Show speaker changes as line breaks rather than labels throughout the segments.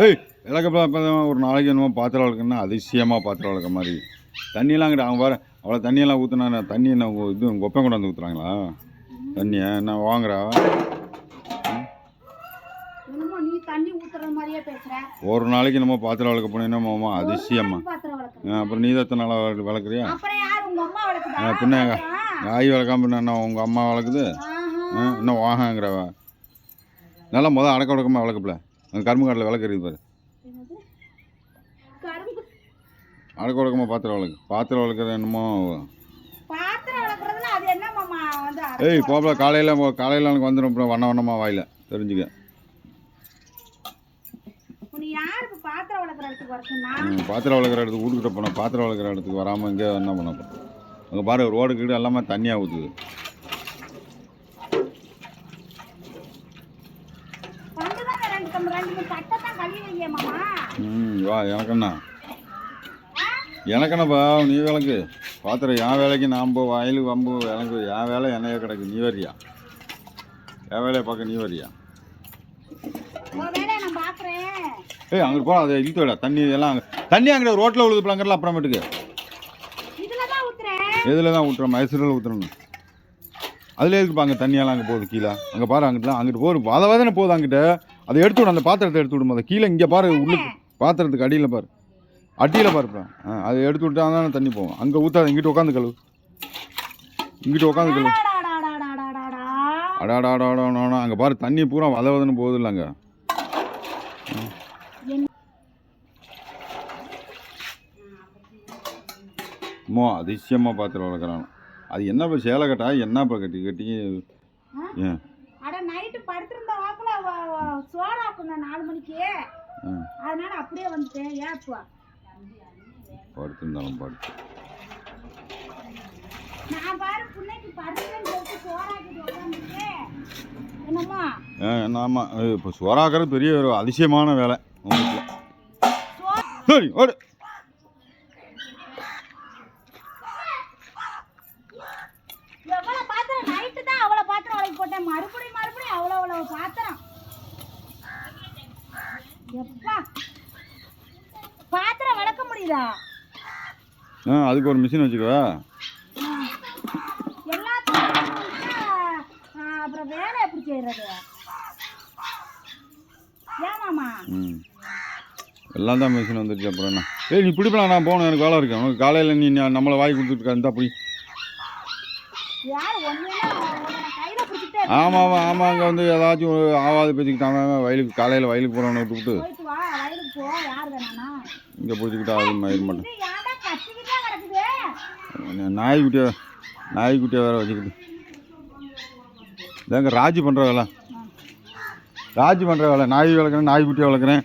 ஏய் இப்போ ஒரு நாளைக்கு என்னமோ பாத்திரம் வளர்க்கணும்னா அதிசயமாக பாத்திரம் வளர்க்க மாதிரி. தண்ணியெல்லாம் கிட்ட அவங்க பாரு அவ்வளோ தண்ணியெல்லாம் ஊற்றுனா தண்ணி என்ன இது கொப்பை கொண்டு வந்து ஊற்றுறாங்களா தண்ணியை என்ன வாங்குறா? ஒரு நாளைக்கு நம்ம பாத்திரம் வளர்க்க போனீங்கன்னா அதிசயமா. அப்புறம் நீ தான் எத்தனை நாளாக வளர்க்கு- வளர்க்குறியா? பின்ன? நாய் வளர்க்காம பின்ன என்ன உங்கள் அம்மா வளர்க்குது? இன்னும் வாங்கங்கிறவ நல்லா முதல் அடக்க உடக்கமாக வளர்க்கப்பல. அங்கே கரும்பு காட்டில் விளக்குறது பாரு.
என்னது? கரும்பு
அடக்க உடக்கமாக பாத்திரம் வளர்க்கு பாத்திரம் வளர்க்குறது என்னமோ? ஏய் போப்பல காலையில் காலையில் எனக்கு வந்துடும் அப்புறம் வண்ண வண்ணமாக வாயில். தெரிஞ்சுக்க.
பாத்திரம் வளர்க்குற இடத்துக்கு
வீட்டுக்கிட்ட போனோம் பாத்திரம் வளர்க்குற இடத்துக்கு வராமல் இங்கே என்ன பண்ண அங்கே பாரு ரோடு கீடு எல்லாமே தண்ணியாக ஊற்றுது
ரெண்டு கம் ரெண்டு மூணு தட்டை தான் கழுவி வைங்க மாமா.
ம் வா எனக்கண்ணா எனக்கண்ணப்பா நீ வேலைக்கு? பாத்திரம் என் வேலைக்கு நான் போ வயலுக்கு வம்பு எனக்கு என் வேலை என்னையே கிடக்கு நீ வரியா? என் வேலையை பார்க்க நீ வரியா? ஏய் அங்கே போ அதை இழுத்து விட தண்ணி எல்லாம் அங்கே தண்ணி அங்கே ரோட்டில் விழுது பிள்ளைங்கலாம் அப்புறமேட்டுக்கு. எதில் தான் ஊட்டுறோம் மைசூரில் ஊற்றுறோம் அதில் எதுக்குப்பா அங்கே தண்ணியெல்லாம் அங்கே போகுது கீழே? அங்கே பாரு அங்கிட்டலாம் அங்கிட்டு போகுது வத வதன போகுது அங்கிட்ட. அதை எடுத்து விடு அந்த பாத்திரத்தை எடுத்து விடும்? அதை கீழே இங்கே பாரு உள்ளுக்கு. பாத்திரத்துக்கு அடியில் பாரு. அடியில் பாருப்பா ஆ அதை எடுத்து விட்டா தானே தண்ணி போகும். அங்கே ஊற்றாத இங்கிட்டு உட்காந்து கழுவு. இங்கிட்டு உட்காந்து கழுவு.
அடாடாடாடாடாடாடா.
அடாடாடாடா அங்கே பாரு தண்ணி பூரா வத வதன்னு போகுது இல்லை அங்கே அம்மா அதிசயமாக பாத்திரம் வளர்க்குறான். அது என்னப்பா சேலை கட்டா? என்னப்பா கட்டி கட்டி?
ஆ?
ஏன்?
அட நைட்டு படுத்திருந்த வாக்குல சோறாக்கணும் நாலு மணிக்கு. அதனால அப்படியே வந்துட்டேன். இப்போ
படுத்திருந்தாலும் படுத்து
நான் பாரு பிள்ளைக்கு படுத்துன்னு சொல்லிட்டு சோறாக்கிட்டு உட்காந்துருக்கேன் என்னம்மா?
ஆமாம் இப்போ சுவராக்கிறது பெரிய ஒரு அதிசயமான வேலை. உங்களுக்கு சரி ஓடு
எவ்வளவு பாத்திரம் நைட்டு தான் அவ்வளவு பாத்திரம் உழைக்க போட்டேன் மறுபடியும் பாத்திரம். எப்பா? பாத்திரம் விளக்க முடியுதா?
ஆ அதுக்கு ஒரு மிஷின் வச்சுக்கவா?
எல்லாத்துக்கும் அப்புறம் வேலை எப்படி செய்யறது? ஏமாமா
எல்லாம் தான் மிஷின் வந்துருச்சு அப்புறம் என்ன? ஏய் நீ பிடிப்பலாம் நான் போகணும் எனக்கு வேலை இருக்கு. உனக்கு காலையில் நீ நம்மளை வாங்கி கொடுத்துட்டு இருந்தா போய் ஆமாம் ஆமாம் ஆமாம் அங்கே வந்து ஏதாச்சும் ஒரு ஆவாது பேச்சுக்கிட்டாங்க வயலுக்கு காலையில் வயலுக்கு போகிறவனை விட்டுவிட்டு
போயிட்டு வா வயலுக்கு போ யார் வேணானா.
இங்கே பிடிச்சிக்கிட்டா அது மயிர்
கிடக்குது?
நாய்க்குட்டியை நாய்க்குட்டியை வேறு வச்சுக்கிட்டு. இதாங்க ராஜி பண்ணுற வேலை. ராஜி பண்ணுற வேலை. நாய் வளர்க்குறேன் நாய்க்குட்டியை வளர்க்குறேன்.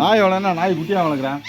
நாய் வளர்னா நாய் குட்டியாக வளர்க்குறேன்.